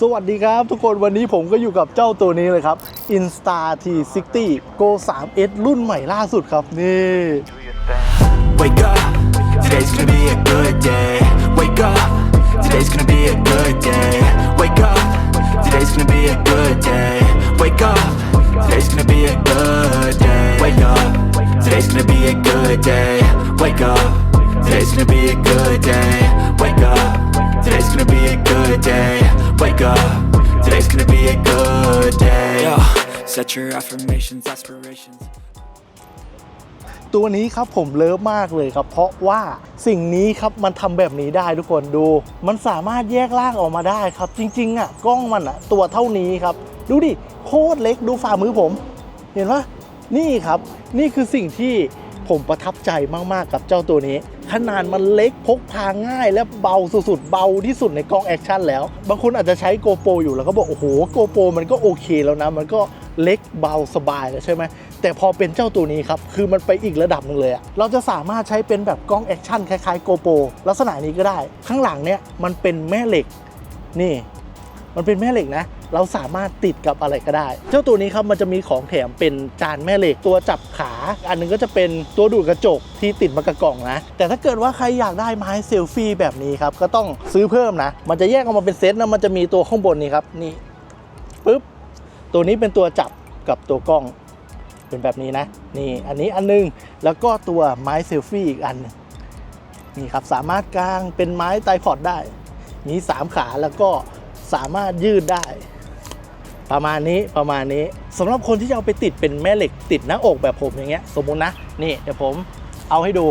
สวัสดีครับทุกคนวันนี้ผมก็อยู่กับเจ้าตัวนี้เลยครับ Insta T60 Go 3S รุ่นใหม่ล่าสุดครับ นี่ Wake up, today's gonna be a good day. Wake up, today's gonna be a good day. Wake up, today's gonna be a good day. Wake up, today's gonna be a good day. Wake up, today's gonna be a good day. Wake up, today's gonna be a good day. Wake up, today's gonna be a good day. Wake up, today's gonna be a good day. Yo, set your affirmations, aspirations. ตัวนี้ครับผมเลิฟมากเลยครับ เพราะว่าสิ่งนี้ครับมันทำแบบนี้ได้ทุกคนดู มันสามารถแยกล่างออกมาได้ครับ จริง ๆอะกล้องมันอะตัวเท่านี้ครับ ดูดิโคตรเล็กดูฝ่ามือผม เห็นปะนี่ครับ นี่คือสิ่งที่ ผมประทับใจมาก ๆ กับเจ้าตัวนี้ ขนาดมันเล็กพกพาง่าย และเบาสุดๆ เบาที่สุดในกล้องแอคชั่นแล้ว บางคนอาจจะใช้โกโปรอยู่แล้วก็บอก โอ้โหโกโปรมันก็โอเคแล้วนะ มันก็เล็กเบาสบายแล้วใช่ไหมแต่พอเป็นเจ้าตัวนี้ครับ คือมันไปอีกระดับหนึงเลยอะเราจะสามารถใช้เป็นแบบกล้องแอคชั่นคล้ายๆโกโปรลักษณะนี้ก็ได้ ข้างหลังเนี่ยมันเป็นแม่เหล็กนี่ มันเป็นแม่เหล็กนะ เราสามารถติดกับอะไรก็ได้ เจ้าตัวนี้ครับมันจะมีของแถมเป็นจานแม่เหล็กตัวจับขา อันหนึงก็จะเป็นตัวดูดกระจกที่ติดมากับกล่องนะ แต่ถ้าเกิดว่าใครอยากได้ไม้เซลฟี่แบบนี้ครับก็ต้องซื้อเพิ่มนะ มันจะแยกออกมาเป็นเซตนะมันจะมีตัวข้างบนนี้ครับนี่ปุ๊บตัวนี้เป็นตัวจับกับตัวกล้องเป็นแบบนี้นะ นี่อันนี้อันนึง แล้วก็ตัวไม้เซลฟี่อีกอันนึงนี่ครับสามารถกางเป็นไม้ไตพอดได้ มีสามขาแล้วก็สามารถยืดได้ ประมาณนี้ประมาณนี้สำหรับคนที่จะเอาไปติดเป็นแม่เหล็กติดหน้าอกแบบผมอย่างเงี้ยสมมุตินะนี่เดี๋ยวผมเอาให้ดู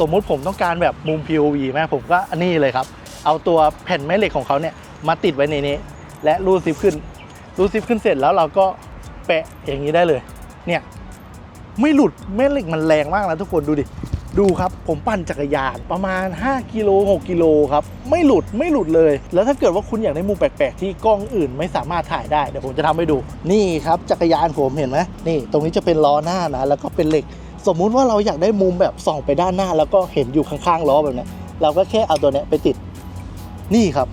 สมมุติผมต้องการแบบมุม POV แม่ผมก็อันนี้เลยครับ เอาตัวแผ่นแม่เหล็กของเขาเนี่ยมาติดไว้ในนี้ และรูดซิปขึ้น รูดซิปขึ้นเสร็จแล้วเราก็แปะอย่างนี้ได้เลย เนี่ยไม่หลุดแม่เหล็กมันแรงมากนะทุกคนดูดิ ดูครับผมปั่นจักรยานประมาณ 5 กิโล6กิโลครับไม่หลุดไม่หลุดเลย แล้วถ้าเกิดว่าคุณอยากได้มุมแปลกๆ ที่กล้องอื่นไม่สามารถถ่ายได้เดี๋ยวผมจะทำให้ดู นี่ครับจักรยานผมเห็นไหมนี่ ตรงนี้จะเป็นล้อหน้านะแล้วก็เป็นเหล็ก สมมุติว่าเราอยากได้มุมแบบส่องไปด้านหน้า แล้วก็เห็นอยู่ข้างๆล้อแบบนี้เราก็แค่เอาตัวเนี้ยไปติด นี่ครับ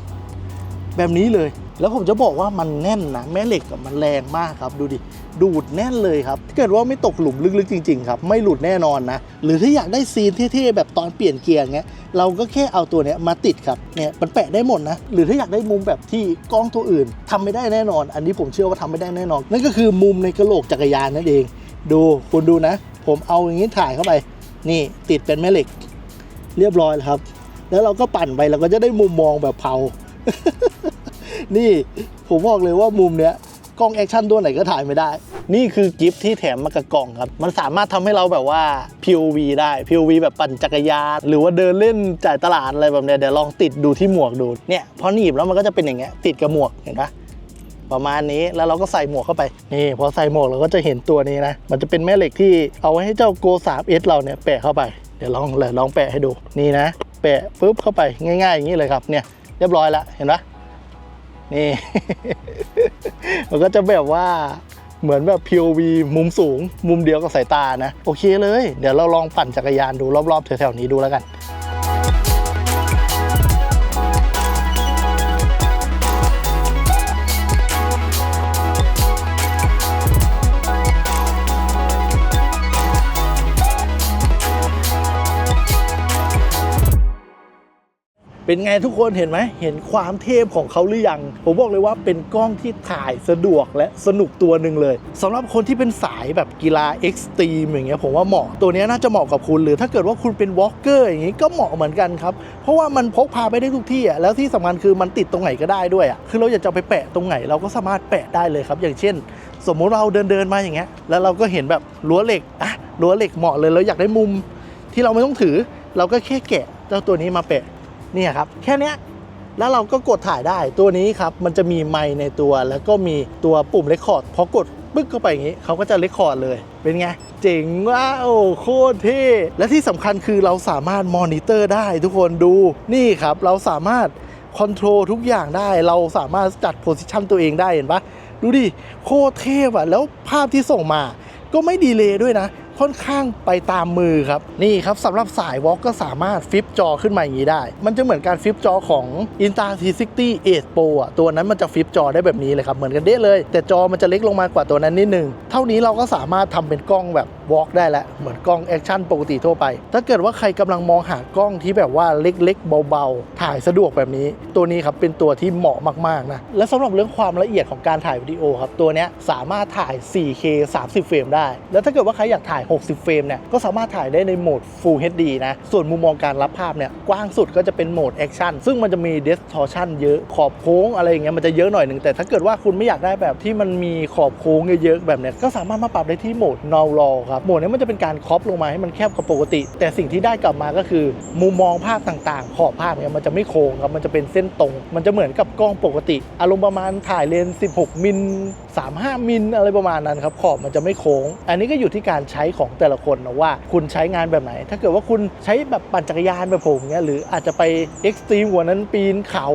แบบนี้เลยแล้วผมจะบอกว่ามันแน่นนะแม่เหล็กมันแรงมากครับดูดิ ดูดแน่นเลยครับถ้าเกิดว่าไม่ตกหลุมลึกๆจริง ๆ ครับ ไม่หลุดแน่นอนนะ หรือถ้าอยากได้ซีนเท่ๆแบบตอนเปลี่ยนเกียร์เงี้ยเราก็แค่เอาตัวเนี้ยมาติดครับเนี่ยมันแปะได้หมดนะ หรือถ้าอยากได้มุมแบบที่กล้องตัวอื่นทำไม่ได้แน่นอน อันนี้ผมเชื่อว่าทำไม่ได้แน่นอน นั่นก็คือมุมในกระโหลกจักรยานนั่นเอง ดูคุณดูนะ ผมเอาอย่างนี้ถ่ายเข้าไป นี่ติดเป็นแม่เหล็ก เรียบร้อยแล้วครับ แล้วเราก็ปั่นไปเราก็จะได้มุมมองแบบเผานี่ผมบอกเลยว่ามุมเนี้ยกล้องแอคชั่นตัวไหนก็ถ่ายไม่ได้ นี่คือกิฟต์ที่แถมมากับกล่องครับ มันสามารถทำให้เราแบบว่า POV ได้ POV แบบปั่นจักรยาน หรือว่าเดินเล่นจ่ายตลาดอะไรแบบเนี้ยเดี๋ยวลองติดดูที่หมวกดู เนี่ยพอหนีบแล้วมันก็จะเป็นอย่างเงี้ยติดกับหมวกเห็นปะประมาณนี้แล้วเราก็ใส่หมวกเข้าไปนี่พอใส่หมวกเราก็จะเห็นตัวนี้นะ มันจะเป็นแม่เหล็กที่เอาไว้ให้เจ้า Go 3S เราเนี่ยแปะเข้าไปเดี๋ยวลองเลยลองแปะให้ดูนี่นะ แปะปุ๊บเข้าไปง่ายๆอย่างนี้เลยครับเนี่ยเรียบร้อยแล้วเห็นปะนี่ มันก็จะแบบว่า เหมือนแบบ POV มุมสูง มุมเดียวกับสายตานะ โอเคเลย เดี๋ยวเราลองปั่นจักรยานดูรอบๆแถวๆนี้ดูแล้วกัน เป็นไงทุกคนเห็นไหมเห็นความเทพของเขาหรือยัง ผมบอกเลยว่าเป็นกล้องที่ถ่ายสะดวกและสนุกตัวหนึ่งเลยสำหรับคนที่เป็นสายแบบกีฬาเอ็กซ์ตรีมอย่างเงี้ยผมว่าเหมาะตัวนี้น่าจะเหมาะกับคุณหรือถ้าเกิดว่าคุณเป็นวอล์กเกอร์อย่างงี้ก็เหมาะเหมือนกันครับ เพราะว่ามันพกพาไปได้ทุกที่อะแล้วที่สำคัญคือมันติดตรงไหนก็ได้ด้วยอะคือเราอยากจะไปแปะตรงไหนเราก็สามารถแปะได้เลยครับ อย่างเช่น สมมุติเราเดินเดินมาอย่างเงี้ยแล้วเราก็เห็นแบบรั้วเหล็กอะรั้วเหล็กเหมาะเลยเราอยากได้มุมที่เราไม่ต้องถือ เราก็แค่แกะเจ้าตัวนี้มาแปะ เนี่ยครับแค่นี้แล้วเราก็กดถ่ายได้ตัวนี้ครับ มันจะมีไมค์ในตัว แล้วก็มีตัวปุ่มเรคคอร์ดพอกดปึ๊กเข้าไปอย่างนี้เขาก็จะเรคคอร์ดเลย เป็นไง เจ๋งว่าโอ้โคตรเท่และที่สำคัญคือเราสามารถมอนิเตอร์ได้ทุกคนดูนี่ครับ เราสามารถคอนโทรลทุกอย่างได้ เราสามารถจัดโพสิชันตัวเองได้เห็นปะดูดิโคตรเท่อะแล้วภาพที่ส่งมาก็ไม่ดีเลย์ด้วยนะ ค่อนข้างไปตามมือครับ นี่ครับสำหรับสายวอล์กก็สามารถฟลิปจอขึ้นมาอย่างนี้ได้ มันจะเหมือนการฟลิปจอของ Insta 360 8 Pro อะ ตัวนั้นมันจะฟลิปจอได้แบบนี้เลยครับ เหมือนกันเด้เลย แต่จอมันจะเล็กลงมากว่าตัวนั้นนิดนึง เท่านี้เราก็สามารถทำเป็นกล้องแบบวอล์กได้แล้ว เหมือนกล้องแอคชั่นปกติทั่วไป ถ้าเกิดว่าใครกำลังมองหากล้องที่แบบว่าเล็กๆเบาๆ ถ่ายสะดวกแบบนี้ ตัวนี้ครับเป็นตัวที่เหมาะมากๆนะ และสำหรับเรื่องความละเอียดของการถ่ายวิดีโอครับ ตัวนี้สามารถถ่าย 4K 30 เฟรมได้ แล้วถ้าเกิดว่าใครอยากถ่าย60 เฟรมเนี่ยก็สามารถถ่ายได้ในโหมด Full HD นะ ส่วนมุมมองการรับภาพเนี่ยกว้างสุดก็จะเป็นโหมดแอคชั่นซึ่งมันจะมี distortion เยอะขอบโค้งอะไรอย่างเงี้ยมันจะเยอะหน่อยหนึ่งแต่ถ้าเกิดว่าคุณไม่อยากได้แบบที่มันมีขอบโค้งเยอะๆแบบเนี้ยก็สามารถมาปรับได้ที่โหมด no raw ครับโหมดนี้มันจะเป็นการครอปลงมาให้มันแคบกว่าปกติ แต่สิ่งที่ได้กลับมาก็คือ มุมมองภาพต่างๆ ขอบภาพเนี่ยมันจะไม่โค้งครับมันจะเป็นเส้นตรง มันจะเหมือนกับกล้องปกติ อารมณ์ประมาณถ่ายเลนส์16 มิล 35 มิลอะไรประมาณนั้นครับขอบมันจะไม่โค้ง อันนี้ก็อยู่ที่การใช้ของแต่ละคนนะว่าคุณใช้งานแบบไหน ถ้าเกิดว่าคุณใช้แบบปั่นจักรยานแบบผมเนี้ยหรืออาจจะไปเอ็กซ์ตรีมกว่านั้นปีนเขา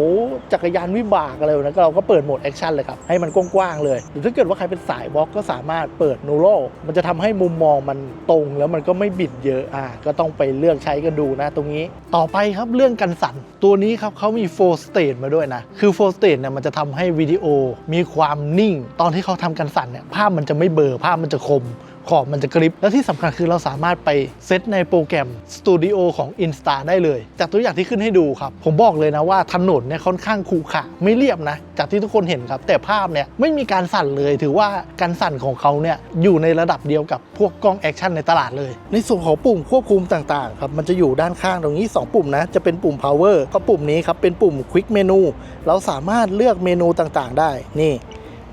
จักรยานวิบากอะไรนั้นก็เราก็เปิดโหมดแอคชั่นเลยครับให้มันกว้างๆเลย หรือถ้าเกิดว่าใครเป็นสายวอล์กก็สามารถเปิดนูโรมันจะทำให้มุมมองมันตรงแล้วมันก็ไม่บิดเยอะอ่าก็ต้องไปเลือกใช้กันดูนะตรงนี้ต่อไปครับเรื่องกันสั่นตัวนี้ครับเขามี4 stage มาด้วยนะ คือ4 stage เนี่ยมันจะทำให้วิดีโอมีความนิ่ง ตอนที่เขาทำกันสั่นเนี่ยภาพมันจะไม่เบลอภาพมันจะคม ขอบมันจะกริบและที่สำคัญคือเราสามารถไปเซตในโปรแกรมสตูดิโอของ Insta ได้เลย จากตัวอย่างที่ขึ้นให้ดูครับ ผมบอกเลยนะว่าถนนเนี่ยค่อนข้างขรุขระไม่เรียบนะ จากที่ทุกคนเห็นครับ แต่ภาพเนี่ยไม่มีการสั่นเลย ถือว่าการสั่นของเขาเนี่ยอยู่ในระดับเดียวกับพวกกล้องแอคชั่นในตลาดเลย ในส่วนของปุ่มควบคุมต่างๆครับมันจะอยู่ด้านข้างตรงนี้ 2 ปุ่มนะ จะเป็นปุ่ม power ก็ปุ่มนี้ครับเป็นปุ่ม quick menu เราสามารถเลือกเมนูต่างๆ ได้นี่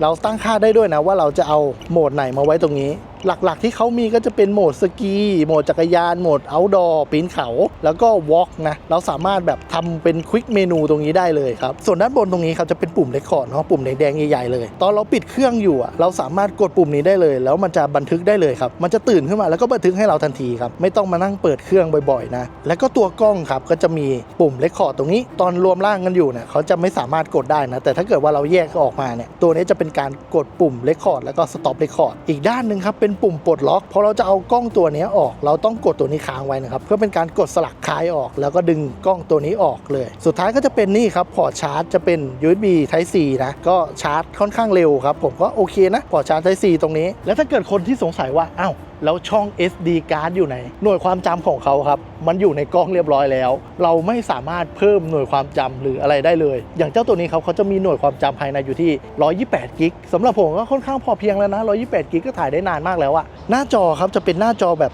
เราตั้งค่าได้ด้วยนะว่าเราจะเอาโหมดไหนมาไว้ตรงนี้ หลักๆที่เขามีก็จะเป็นโหมดสกี โหมดจักรยาน โหมด outdoor ปีนเขา แล้วก็ walk นะ เราสามารถแบบทำเป็น quick เมนูตรงนี้ได้เลยครับ ส่วนด้านบนตรงนี้ครับจะเป็นปุ่ม record เนาะ ปุ่มแดงๆใหญ่ๆเลย ตอนเราปิดเครื่องอยู่อะเราสามารถกดปุ่มนี้ได้เลย แล้วมันจะบันทึกได้เลยครับ มันจะตื่นขึ้นมาแล้วก็บันทึกให้เราทันทีครับ ไม่ต้องมานั่งเปิดเครื่องบ่อยๆนะ แล้วก็ตัวกล้องครับก็จะมีปุ่ม record ตรงนี้ ตอนรวมร่างกันอยู่เนี่ยเขาจะไม่สามารถกดได้นะ แต่ถ้าเกิดว่าเราแยกออกมาเนี่ย ตัวนี้จะเป็นการกดปุ่ม record แล้วก็ stop record อีกด้านหนึ่งครับเป็นปุ่มปลดล็อกพอเราจะเอากล้องตัวนี้ออก เราต้องกดตัวนี้ค้างไว้นะครับเพื่อเป็นการกดสลักคลายออก แล้วก็ดึงกล้องตัวนี้ออกเลย สุดท้ายก็จะเป็นนี่ครับพอร์ตชาร์จจะเป็น USB Type C นะก็ชาร์จค่อนข้างเร็วครับผมก็โอเคนะพอร์ตชาร์จ Type C ตรงนี้ แล้วถ้าเกิดคนที่สงสัยว่าอ้าว แล้วช่อง SD card อยู่ไหน หน่วยความจำของเขาครับ มันอยู่ในกล้องเรียบร้อยแล้ว เราไม่สามารถเพิ่มหน่วยความจำหรืออะไรได้เลย อย่างเจ้าตัวนี้เขาเขาจะมีหน่วยความจำภายในอยู่ที่ 128 กิกสำหรับผมก็ค่อนข้างพอเพียงแล้วนะ 128 กิกก็ถ่ายได้นานมากแล้วอะหน้าจอครับจะเป็นหน้าจอแบบ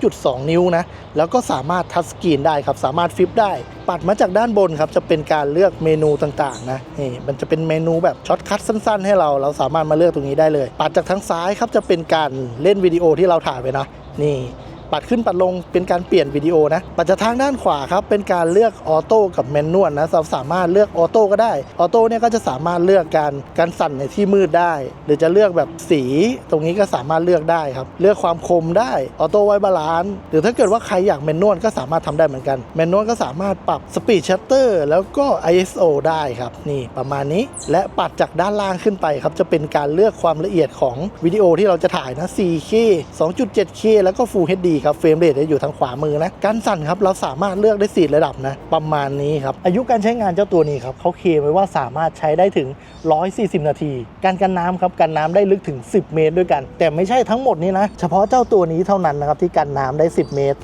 2.2 นิ้วนะ แล้วก็สามารถทัชสกรีนได้ครับ สามารถฟลิปได้ ปัดมาจากด้านบนครับจะเป็นการเลือกเมนูต่างๆนะนี่มันจะเป็นเมนูแบบช็อตคัทสั้น ๆ ให้เราเราสามารถมาเลือกตรงนี้ได้เลย ปัดจากทางซ้ายครับจะเป็นการเล่นวิดีโอที่เราถ่ายไปนะนี่ ปัดขึ้นปัดลงเป็นการเปลี่ยนวิดีโอนะ ปัดจากทางด้านขวาครับเป็นการเลือกออโต้กับแมนนวลนะเราสามารถเลือกออโต้ก็ได้ ออโต้เนี่ยก็จะสามารถเลือกการการสั่นในที่มืดได้ หรือจะเลือกแบบสีตรงนี้ก็สามารถเลือกได้ครับ เลือกความคมได้ ออโต้ไว้บาลานซ์ หรือถ้าเกิดว่าใครอยากแมนนวลก็สามารถทำได้เหมือนกัน แมนนวลก็สามารถปรับสปีดชัตเตอร์แล้วก็ ISO ได้ครับ นี่ประมาณนี้ และปัดจากด้านล่างขึ้นไปครับ จะเป็นการเลือกความละเอียดของวิดีโอที่เราจะถ่ายนะ 4K 2.7K แล้วก็ Full HD ครับเฟรมเรทจะอยู่ทางขวามือนะการสั่นครับเราสามารถเลือกได้ 4 ระดับนะประมาณนี้ครับอายุการใช้งานเจ้าตัวนี้ครับเขาเคลมไว้ว่าสามารถใช้ได้ถึง 140 นาที การกันน้ำครับกันน้ำได้ลึกถึง 10 เมตรด้วยกัน แต่ไม่ใช่ทั้งหมดนี้นะเฉพาะเจ้าตัวนี้เท่านั้นนะครับที่กันน้ำได้ 10 เมตร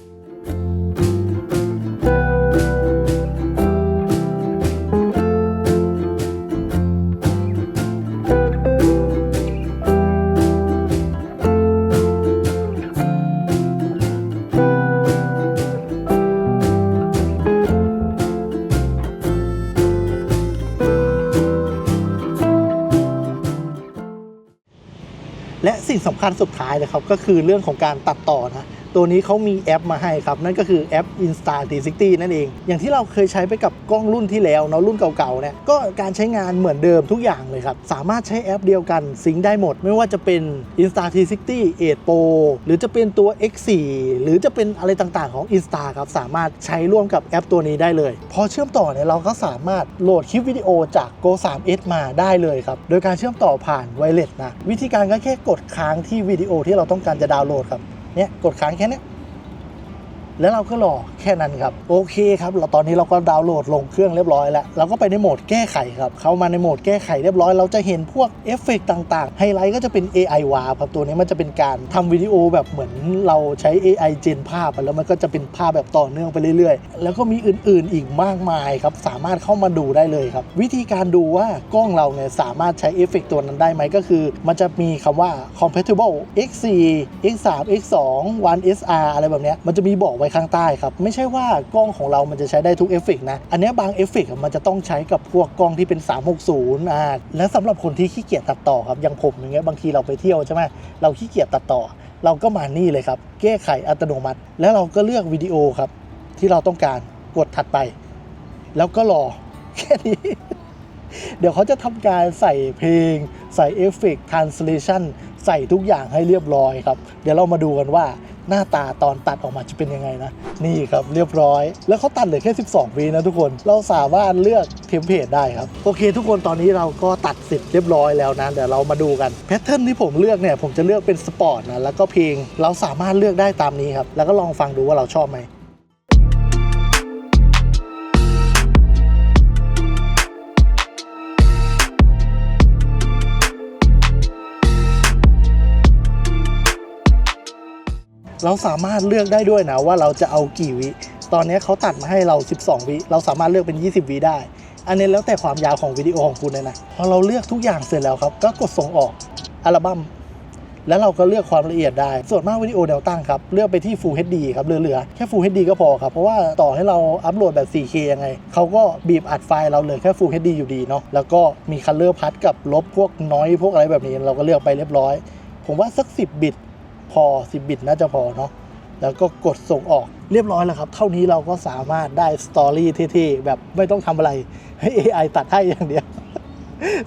สิ่งสำคัญสุดท้ายเลยครับก็คือเรื่องของการตัดต่อนะ ตัวนี้เขามีแอปมาให้ครับ นั่นก็คือแอป Insta 360นั่นเอง อย่างที่เราเคยใช้ไปกับกล้องรุ่นที่แล้วเนาะรุ่นเก่าๆเนี่ยก็การใช้งานเหมือนเดิมทุกอย่างเลยครับ สามารถใช้แอปเดียวกันซิงได้หมด ไม่ว่าจะเป็น Insta 360 8 Pro หรือจะเป็นตัว X4 หรือจะเป็นอะไรต่างๆของ Insta ครับสามารถใช้ร่วมกับแอปตัวนี้ได้เลย พอเชื่อมต่อเนี่ยเราก็สามารถโหลดคลิปวิดีโอจาก Go 3s มาได้เลยครับโดยการเชื่อมต่อผ่านไวเลสนะวิธีการก็แค่กดค้างที่วิดีโอที่เราต้องการจะดาวน์โหลดครับ เนี่ยกดค้างแค่นี้ แล้วเราก็รอแค่นั้นครับ โอเคครับเราตอนนี้เราก็ดาวน์โหลดลงเครื่องเรียบร้อยแล้ว เราก็ไปในโหมดแก้ไขครับ เข้ามาในโหมดแก้ไขเรียบร้อย เราจะเห็นพวกเอฟเฟกต์ต่างๆไฮไลท์ก็จะเป็น AI วาครับตัวนี้มันจะเป็นการทำวิดีโอแบบเหมือนเราใช้ AI เจนภาพแล้วมันก็จะเป็นภาพแบบต่อเนื่องไปเรื่อยๆ แล้วก็มีอื่นๆอีกมากมายครับ สามารถเข้ามาดูได้เลยครับ วิธีการดูว่ากล้องเราเนี่ยสามารถใช้เอฟเฟกต์ตัวนั้นได้ไหมก็คือ มันจะมีคำว่า compatible x4 x3 x2 one sr อะไรแบบเนี้ยมันจะมีบอกไว้ข้างใต้ครับ ไม่ใช่ว่ากล้องของเรามันจะใช้ได้ทุกเอฟเฟกนะ อันนี้บางเอฟเฟกมันจะต้องใช้กับพวกกล้องที่เป็น 360อ่าและสำหรับคนที่ขี้เกียจตัดต่อครับอย่างผมอย่างเงี้ยบางทีเราไปเที่ยวใช่ไหมเราขี้เกียจตัดต่อ เราก็มานี่เลยครับแก้ไขอัตโนมัติ แล้วเราก็เลือกวิดีโอครับ ที่เราต้องการกดถัดไป แล้วก็รอแค่นี้เดี๋ยวเขาจะทำการใส่เพลง ใส่เอฟเฟกต์ translation ใส่ทุกอย่างให้เรียบร้อยครับ เดี๋ยวเรามาดูกันว่า หน้าตาตอนตัดออกมาจะเป็นยังไงนะ นี่ครับเรียบร้อย แล้วเขาตัดเหลือแค่ 12วินะทุกคนเราสามารถเลือกเทมเพลตได้ครับ โอเค ทุกคนตอนนี้เราก็ตัดเสร็จเรียบร้อยแล้วนะเดี๋ยวเรามาดูกันแพทเทิร์นที่ผมเลือกเนี่ยผมจะเลือกเป็นสปอร์ตนะแล้วก็เพลงเราสามารถเลือกได้ตามนี้ครับแล้วก็ลองฟังดูว่าเราชอบไหม เราสามารถเลือกได้ด้วยนะว่าเราจะเอากี่วิ ตอนนี้เขาตัดมาให้เรา 12 วิ เราสามารถเลือกเป็น 20 วิได้ อันนี้แล้วแต่ความยาวของวิดีโอของคุณเลยนะ พอเราเลือกทุกอย่างเสร็จแล้วครับ ก็กดส่งออกอัลบั้ม แล้วเราก็เลือกความละเอียดได้ ส่วนมากวิดีโอแนวตั้งครับ เลือกไปที่ Full HD ครับเหลือๆ แค่ Full HD ก็พอครับ เพราะว่าต่อให้เราอัปโหลดแบบ 4K ยังไง เขาก็บีบอัดไฟล์เราเหลือแค่ Full HD อยู่ดีเนาะ แล้วก็มี Color Pad กับลบพวกน้อยพวกอะไรแบบนี้ เราก็เลือกไปเรียบร้อย ผมว่าสัก 10 บิต พอ 10 บิตน่าจะพอเนาะแล้วก็กดส่งออกเรียบร้อยแล้วครับ เท่านี้เราก็สามารถได้สตอรี่ที่ๆแบบไม่ต้องทำอะไรให้ AI ตัดให้อย่างเดียว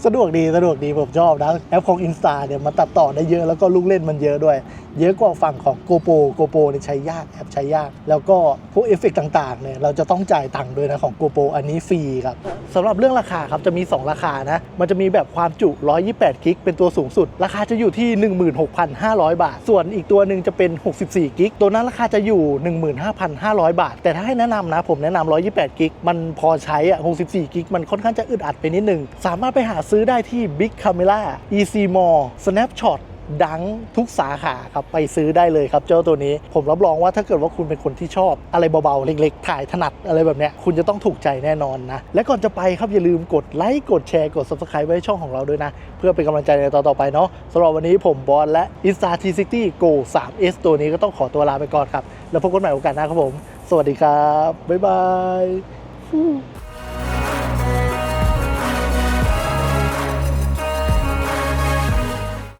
สะดวกดีสะดวกดีผมชอบนะแอปของ Insta เนี่ยมันตัดต่อได้เยอะแล้วก็ลูกเล่นมันเยอะด้วย เยอะกว่าฝั่งของ GoPro GoPro เนี่ยใช้ยากแอปใช้ยาก แล้วก็พวกเอฟเฟกต์ต่างๆเนี่ยเราจะต้องจ่ายตังค์ด้วยนะของ GoPro อันนี้ฟรีครับสำหรับเรื่องราคาครับจะมี 2 ราคานะมันจะมีแบบความจุ 128 กิกเป็นตัวสูงสุด ราคาจะอยู่ที่ 16,500 บาท ส่วนอีกตัวหนึ่งจะเป็น 64 กิกตัวนั้นราคาจะอยู่ 15,500 บาท แต่ถ้าให้แนะนำนะผมแนะนำ128 กิกมันพอใช้อะ64 กิกมันค่อนข้างจะอึดอัดไปนิดนึงสามารถไปหาซื้อได้ที่ Big Camera Easy Mall Snapshot ดังทุกสาขาครับไปซื้อได้เลยครับเจ้าตัวนี้ ผมรับรองว่าถ้าเกิดว่าคุณเป็นคนที่ชอบ อะไรเบาๆ เล็กๆ ถ่ายถนัดอะไรแบบเนี้ยคุณจะต้องถูกใจแน่นอนนะ และก่อนจะไปครับอย่าลืมกดไลค์กดแชร์กด Subscribe ไว้ช่องของเราด้วยนะ เพื่อเป็นกำลังใจในตอนต่อไปเนาะสำหรับวันนี้ผมบอลและ Insta T60 Go 3S ตัวนี้ก็ต้องขอตัวลาไปก่อนครับ แล้วพบกันใหม่โอกาสหน้าครับผม สวัสดีครับบ๊ายบาย